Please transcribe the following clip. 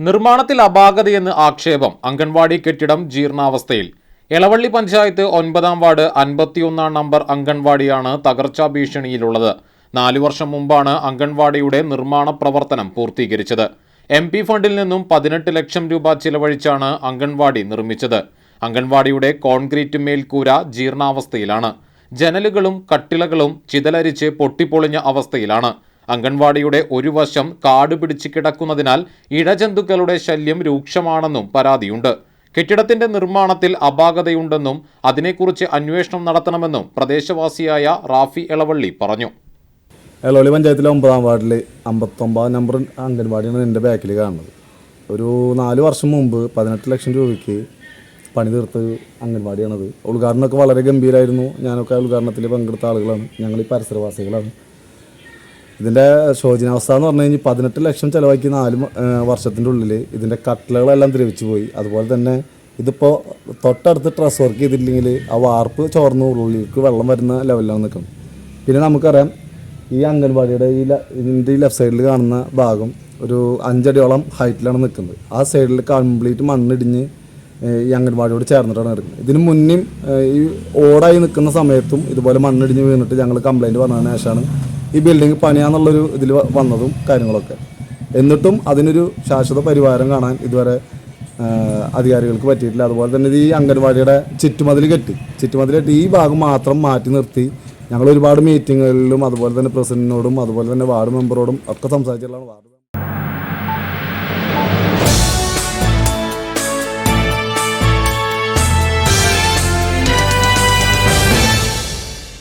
നിർമ്മാണത്തിൽ അപാകതയെന്ന് ആക്ഷേപം അംഗൻവാടി കെട്ടിടം ജീർണാവസ്ഥയിൽ. എളവള്ളി പഞ്ചായത്ത് ഒൻപതാം വാർഡ് അൻപത്തിയൊന്നാം നമ്പർ അംഗൻവാടിയാണ് തകർച്ചാ ഭീഷണിയിലുള്ളത്. നാലു വർഷം മുമ്പാണ് അംഗൻവാടിയുടെ നിർമ്മാണ പ്രവർത്തനം പൂർത്തീകരിച്ചത്. എം പി ഫണ്ടിൽ നിന്നും പതിനെട്ട് ലക്ഷം രൂപ ചിലവഴിച്ചാണ് അംഗൻവാടി നിർമ്മിച്ചത്. അംഗൻവാടിയുടെ കോൺക്രീറ്റ് മേൽക്കൂര ജീർണാവസ്ഥയിലാണ്. ജനലുകളും കട്ടിളകളും ചിതലരിച്ച് പൊട്ടിപ്പൊളിഞ്ഞ അവസ്ഥയിലാണ്. അംഗൻവാടിയുടെ ഒരു വശം കാട് പിടിച്ച് കിടക്കുന്നതിനാൽ ഇഴജന്തുക്കളുടെ ശല്യം രൂക്ഷമാണെന്നും പരാതിയുണ്ട്. കെട്ടിടത്തിന്റെ നിർമ്മാണത്തിൽ അപാകതയുണ്ടെന്നും അതിനെക്കുറിച്ച് അന്വേഷണം നടത്തണമെന്നും പ്രദേശവാസിയായ റാഫി എളവള്ളി പറഞ്ഞു. എളോളി പഞ്ചായത്തിലെ ഒമ്പതാം വാർഡിൽ അമ്പത്തൊമ്പത് നമ്പർ അംഗൻവാടിയാണ് എന്റെ ബാക്കിൽ കാണുന്നത്. ഒരു നാല് വർഷം മുമ്പ് പതിനെട്ട് ലക്ഷം രൂപയ്ക്ക് പണി തീർത്ത് അംഗൻവാടിയാണത്. ഉദ്ഘാടനമൊക്കെ വളരെ ഗംഭീരമായിരുന്നു ഞാനൊക്കെ ഉദ്ഘാടനത്തിൽ പങ്കെടുത്ത ആളുകളാണ്. ഞങ്ങൾ ഈ പരിസരവാസികളാണ്. ഇതിന്റെ ശോചനാവസ്ഥ എന്ന് പറഞ്ഞു കഴിഞ്ഞാൽ പതിനെട്ട് ലക്ഷം ചിലവാക്കി നാല് വർഷത്തിന്റെ ഉള്ളിൽ ഇതിന്റെ കട്ടിലുകളെല്ലാം ദ്രവിച്ചു പോയി. അതുപോലെ തന്നെ ഇതിപ്പോൾ തൊട്ടടുത്ത് ട്രസ് വർക്ക് ചെയ്തില്ലെങ്കിൽ ആ വാർപ്പ് ചോർന്ന് ഉള്ളിലേക്ക് വെള്ളം വരുന്ന ലെവലിലാണ് നിൽക്കുന്നത്. പിന്നെ നമുക്കറിയാം ഈ അംഗൻവാടിയുടെ ഈ ഇതിന്റെ ഈ ലെഫ്റ്റ് സൈഡിൽ കാണുന്ന ഭാഗം ഒരു അഞ്ചടിയോളം ഹൈറ്റിലാണ് നിൽക്കുന്നത്. ആ സൈഡിൽ കംപ്ലീറ്റ് മണ്ണിടിഞ്ഞ് ഈ അംഗൻവാടിയോട് ചേർന്നിട്ടാണ് കിടക്കുന്നത് ഇതിന് മുന്നേ ഈ ഓടായി നിൽക്കുന്ന സമയത്തും ഇതുപോലെ മണ്ണിടിഞ്ഞ് വീണിട്ട് ഞങ്ങൾ കംപ്ലൈന്റ് പറഞ്ഞതിന് ശേഷമാണ് ഈ ബിൽഡിംഗ് പണിയാന്നുള്ളൊരു ഇതിൽ വന്നതും കാര്യങ്ങളൊക്കെ. എന്നിട്ടും അതിനൊരു ശാശ്വത പരിഹാരം കാണാൻ ഇതുവരെ അധികാരികൾക്ക് പറ്റിയിട്ടില്ല. അതുപോലെ തന്നെ ഈ അംഗൻവാടിയുടെ ചുറ്റുമതിൽ കെട്ടി. ചുറ്റുമതിൽ കെട്ടി. ഈ ഭാഗം മാത്രം മാറ്റി നിർത്തി. ഞങ്ങൾ ഒരുപാട് മീറ്റിങ്ങുകളിലും അതുപോലെ തന്നെ പ്രസിഡന്റിനോടും അതുപോലെ തന്നെ വാർഡ് മെമ്പറോടും ഒക്കെ സംസാരിച്ചിട്ടുള്ള വാർഡ്